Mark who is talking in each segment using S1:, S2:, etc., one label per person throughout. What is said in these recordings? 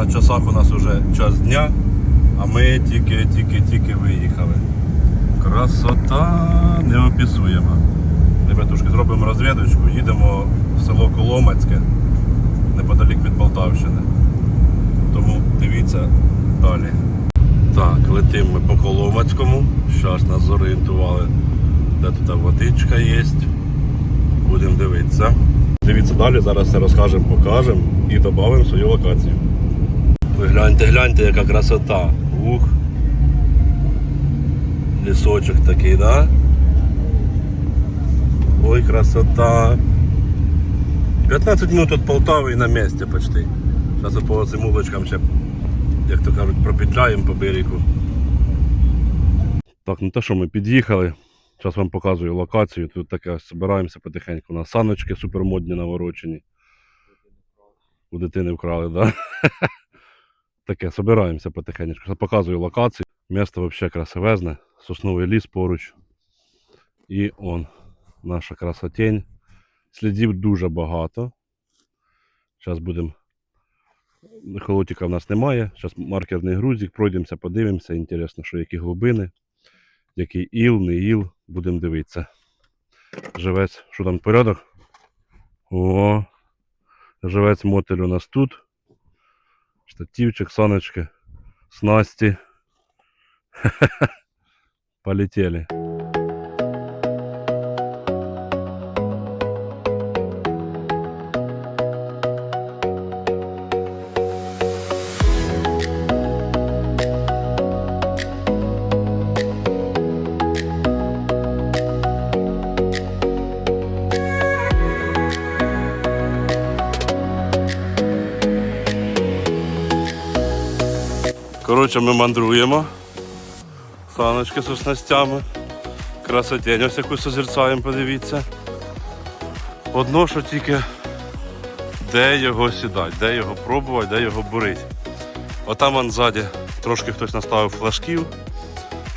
S1: На часах у нас вже час дня, а ми тільки-тільки-тільки виїхали. Красота неописуєма. Ребятушки, зробимо розвідочку, їдемо в село Коломацьке, неподалік від Полтавщини. Тому дивіться далі. Так, летимо ми по Коломацькому. Зараз нас зорієнтували, де тут водичка є. Будемо дивитися. Дивіться далі, зараз все розкажемо, покажемо і додамо свою локацію. Ви гляньте, гляньте, яка красота. Ух. Лісочок такий, да? Ой, красота. 15 минут від Полтави і на місці почти. Зараз по цим вуличкам ще, як то кажуть, пропетляємо по берегу. Так, ну те, що ми під'їхали. Зараз вам показую локацію. Тут таке збираємося потихеньку. У нас саночки супермодні наворочені. У дитини вкрали, так? Да? Таке, збираємося потихеньку. Показую локацію. Місто взагалі красивезне. Сосновий ліс поруч. І он, наша красотень. Слідів дуже багато. Зараз будемо. Холотика в нас немає. Зараз маркерний грузик, пройдемося, подивимося. Інтересно, що які глибини, який іл, не іл. Будемо дивитися. Живець, що там порядок? О, живець мотель у нас тут. Штативчик, саночки, снасти. Полетели. Коротше, ми мандруємо. Саночки з снастями. Красотень ось яку созерцаємо, подивіться. Одно, що тільки де його сідати, де його пробувати, де його бурити. Отам вон ззаді трошки хтось наставив флажків,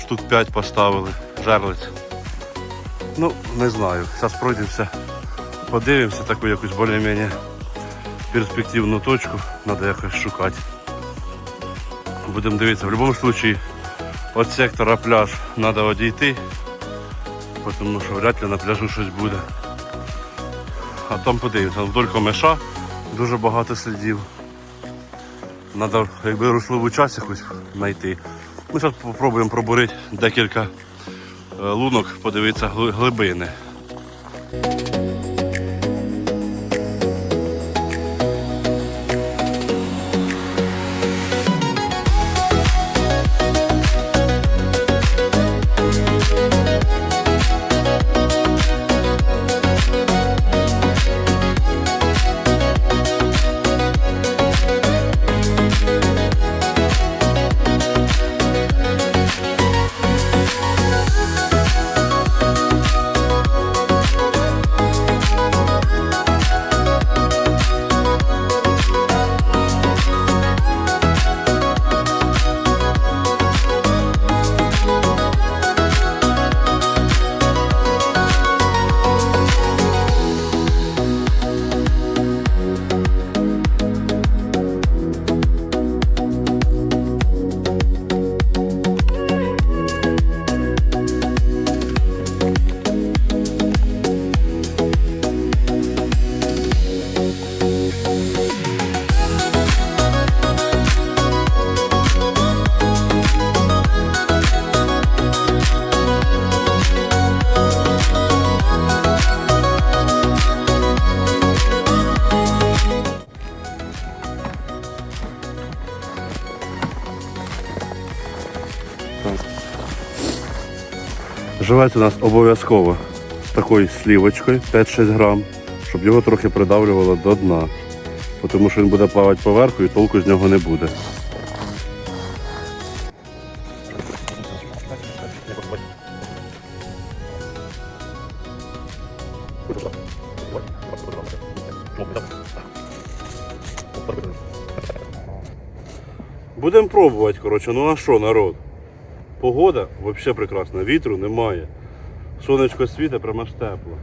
S1: штук 5 поставили, жерлиць. Ну, не знаю. Зараз пройдемося, подивимося таку якусь більш-менш перспективну точку, треба якось шукати. Будемо дивитися. В будь-якому випадку від сектора пляж треба одійти, тому що вряд ли на пляжу щось буде. А там подивимося, вдоль комеша дуже багато слідів. Треба якби руслову час якусь знайти. Ми зараз спробуємо пробурити декілька е, лунок, подивитися гли- глибини. Живець у нас обов'язково з такою слівочкою 5-6 грам, щоб його трохи придавлювало до дна. Тому що він буде плавати поверху і толку з нього не буде. Будемо пробувати, коротше, ну а що, народ? Погода взагалі прекрасна, вітру немає. Сонечко світить, прямо аж тепло.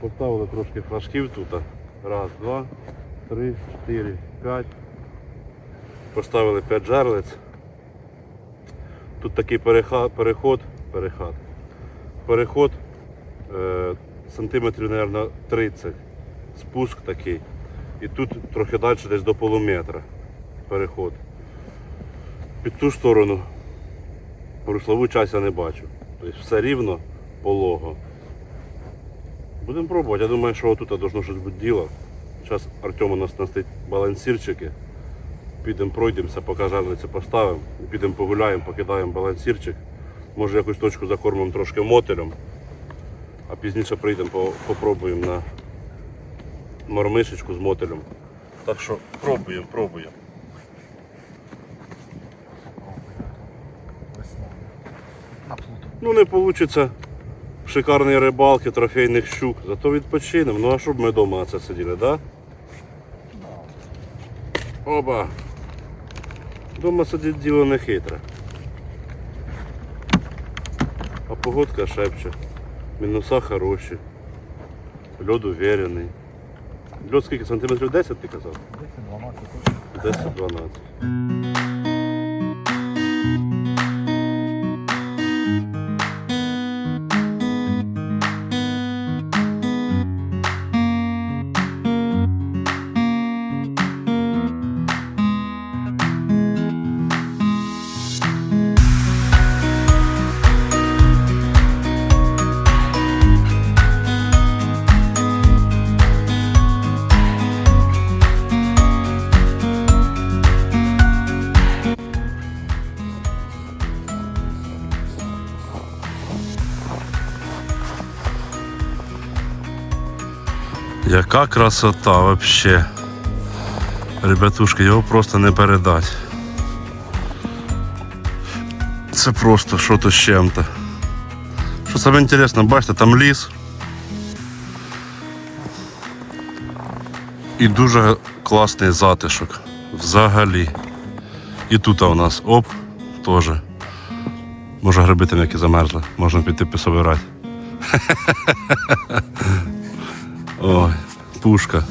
S1: Поставили трошки флажків тут. Раз, два, три, чотири, п'ять. Поставили 5 жерлиць. Тут такий переха- переход, переход, переход е, сантиметрів, мабуть, 30. Спуск такий. І тут трохи далі десь до полуметра переход. Під ту сторону руслову часть я не бачу. Тобто все рівно, полого. Будемо пробувати. Я думаю, що отут должно щось бути діло. Зараз Артем у нас настить балансірчики. Підемо пройдемося, поки жарлиці поставимо. Підемо погуляємо, покидаємо балансірчик. Може якусь точку закормимо трошки мотелем. А пізніше прийдемо, по- попробуємо на мормишечку з мотелем. Так що пробуємо, пробуємо.
S2: На плуту.
S1: Ну не вийде шикарної рибалки, трофейних щук. Зато відпочинемо. Ну а щоб ми вдома на це сиділи, так? Да? Оба. Дома сидіти діло не хитре. А погодка шепче. Мінуса хороші. Льод уверений. Льод скільки сантиметрів 10 ти казав?
S2: 10-12 точно.
S1: 10-12. Яка красота вообще. Ребятушки, його просто не передать. Це просто що-то з чим-то. Що саме інтересне, бачите, там ліс. І дуже класний затишок. Взагалі. І тут у нас оп, теж. Може гриби там які замерзли, можна піти пособирати. Ой, пушка.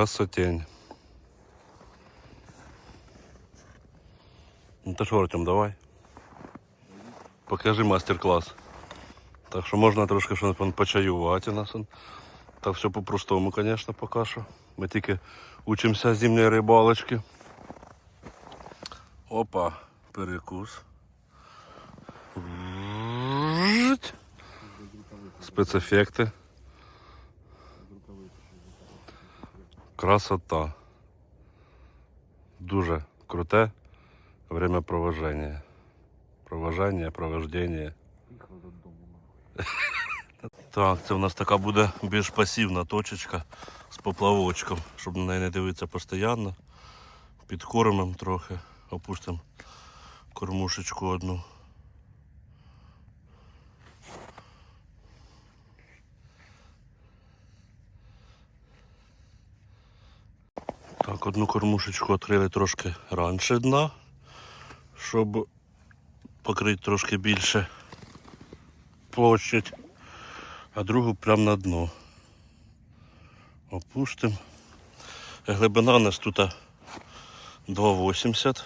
S1: Красотень. Ну то що, Артем, давай. Покажи мастер-клас. Так що можна трошки що напевно, почаювати у нас. он. Так все по-простому, звісно, поки що. Ми тільки учимося зимньої рибалочки. Опа, перекус. Жить. Спецефекти. Красота. Дуже круте время провожання. Провождення. Так, це у нас така буде більш пасивна точечка з поплавочком, щоб на неї не дивитися постійно. Підкормимо трохи, опустимо кормушечку одну. Так, одну кормушечку відкрили трошки раніше дна, щоб покрити трошки більше площадь а другу прямо на дно. Опустимо. Глибина у нас тут 2,80.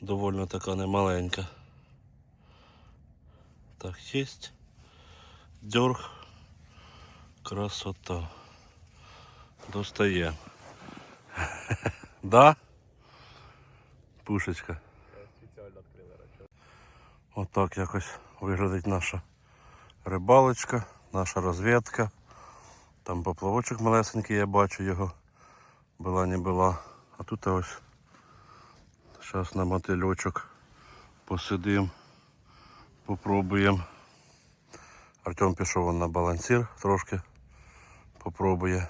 S1: Довольно така немаленька. Так, есть. Дерг. Красота. Достає. да? Пушечка. Отак якось виглядить наша рибалочка, наша розвідка. Там поплавочок малесенький, я бачу його. Була не була. А тут ось зараз на мотильочок посидим, попробуємо. Артем пішов на балансір трошки. Попробує.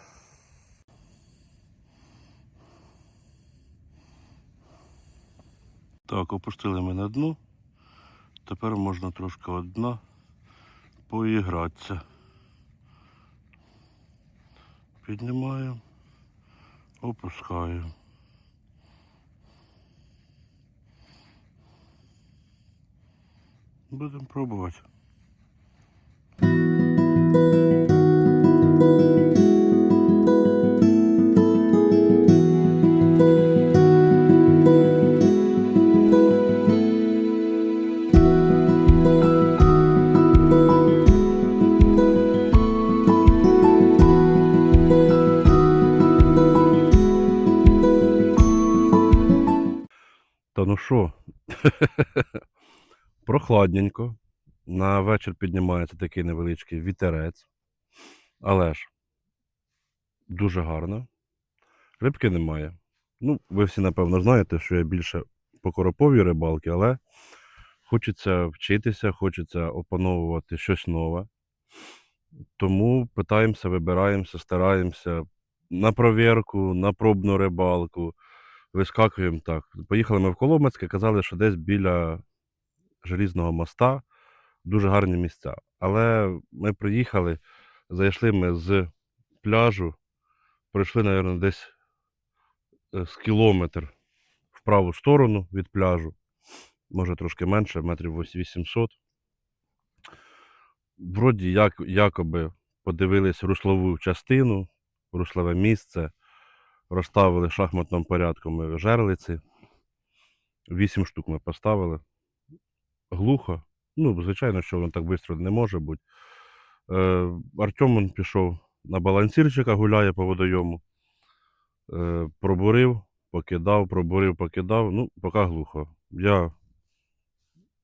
S1: Так, опустили ми на дно. Тепер можна трошки одна поігратися. Піднімаю, опускаю. Будемо пробувати. Прохладненько. На вечір піднімається такий невеличкий вітерець. Але ж дуже гарно. Рибки немає. Ну, ви всі, напевно, знаєте, що я більше по короповій рибалки, але хочеться вчитися, хочеться опановувати щось нове. Тому питаємося, вибираємося, стараємося на провірку, на пробну рибалку вискакуємо так. Поїхали ми в Коломацьке, казали, що десь біля Желізного моста дуже гарні місця. Але ми приїхали, зайшли ми з пляжу, пройшли, мабуть, десь е, з кілометр в праву сторону від пляжу, може трошки менше, метрів 800. Вроді як, якоби подивились руслову частину, руслове місце розставили в шахматному порядку жерлиці. Вісім штук ми поставили. Глухо. Ну, звичайно, що воно так швидко не може бути. Е, Артем пішов на балансірчика, гуляє по водойому. Е, пробурив, покидав, пробурив, покидав. Ну, поки глухо. Я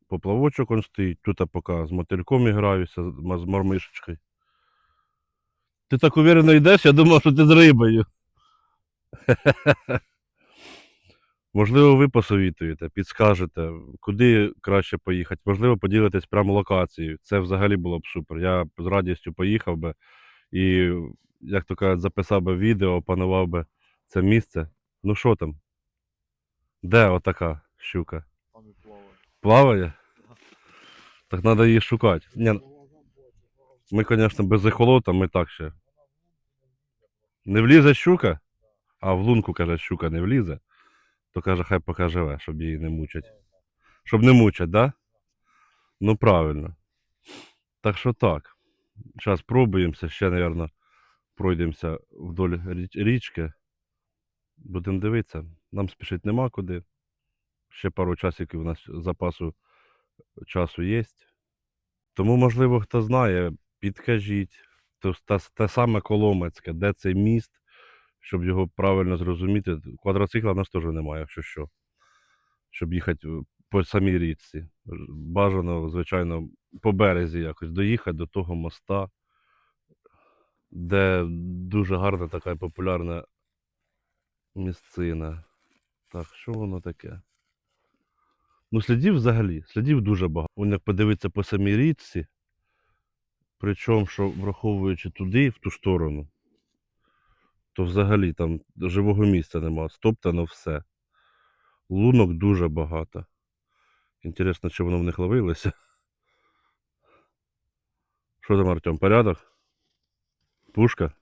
S1: поплавочок он стоїть, тут я поки з мотильком граюся, з мормишечкою. Ти так уверено йдеш, я думав, що ти з рибою. Можливо, ви посовітуєте, підскажете, куди краще поїхати. Можливо, поділитесь прямо локацією. Це взагалі було б супер. Я з радістю поїхав би і, як то кажуть, записав би відео, опанував би це місце. Ну що там? Де отака щука?
S2: Там і плаває.
S1: Плаває? Так треба її шукати. Ні, ми, звісно, без ехолота, ми так ще. Не влізе щука? А в лунку, каже, щука не влізе. То каже, хай поки живе, щоб її не мучать. Щоб не мучать, да? Ну правильно. Так що так. Зараз пробуємося, ще, мабуть, пройдемося вдоль річки. Будемо дивитися. Нам спішити нема куди. Ще пару часиків у нас запасу часу є. Тому, можливо, хто знає, підкажіть. Те, те саме Коломецьке, де цей міст, щоб його правильно зрозуміти. Квадроцикла в нас теж немає, якщо що. Щоб їхати е, по самій річці. Бажано, звичайно, по березі якось доїхати до того моста, де дуже гарна така популярна місцина. Так, що воно таке? Ну, слідів взагалі, слідів дуже багато. Вон як подивитися по самій річці, причому, що враховуючи туди, в ту сторону, то взагалі там живого місця нема, стоптано все. Лунок дуже багато. Інтересно, чи воно в них ловилося. Що там, Артем, порядок? Пушка?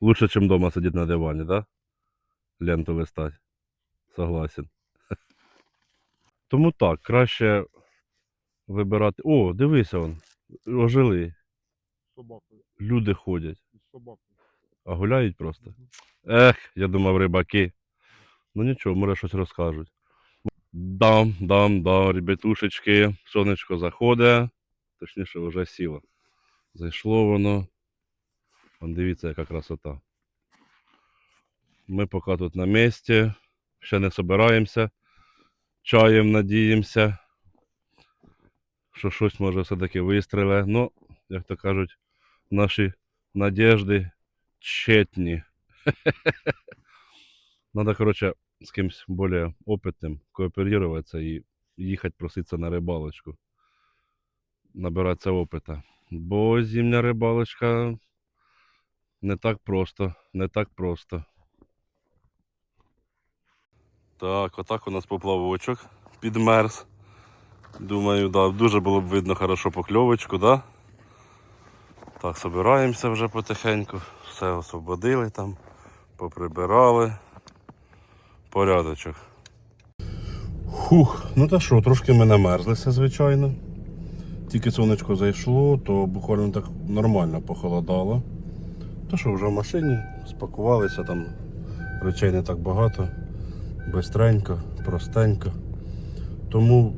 S1: Лучше, ніж вдома сидіти на дивані, да? Ленту листати. Согласен. Тому так, краще вибирати. О, дивися он. Ожили.
S2: З собакою.
S1: Люди ходять.
S2: З собакою.
S1: А гуляють просто. Ех, я думав, рибаки. Ну нічого, може щось розкажуть. Дам, дам, дам, ребятушечки. Сонечко заходить. Точніше, вже сіло. Зайшло воно. Вон дивіться, яка красота. Ми поки тут на місці. Ще не собираємося. Чаєм надіємося. Що щось може все-таки вистріле. Ну, як то кажуть, наші надіжди тщетні. Надо, короче, з кимось більш опитним кооперуватися і їхати проситися на рибалочку. Набиратися опита. Бо зимня рибалочка не так просто, не так просто. Так, отак у нас поплавочок підмерз. Думаю, да, дуже було б видно хорошо покльовочку, да? Так, собираємося вже потихеньку. Все освободили там, поприбирали. Порядочок. Хух, ну та що, трошки ми намерзлися, звичайно. Тільки сонечко зайшло, то буквально так нормально похолодало. Та що, вже в машині спакувалися, там речей не так багато. Бистренько, простенько. Тому,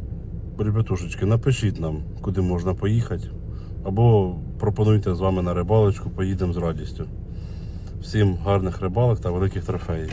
S1: ребятушечки, напишіть нам, куди можна поїхати. Або пропонуйте з вами на рибалочку, поїдемо з радістю. Всім гарних рибалок та великих трофеїв.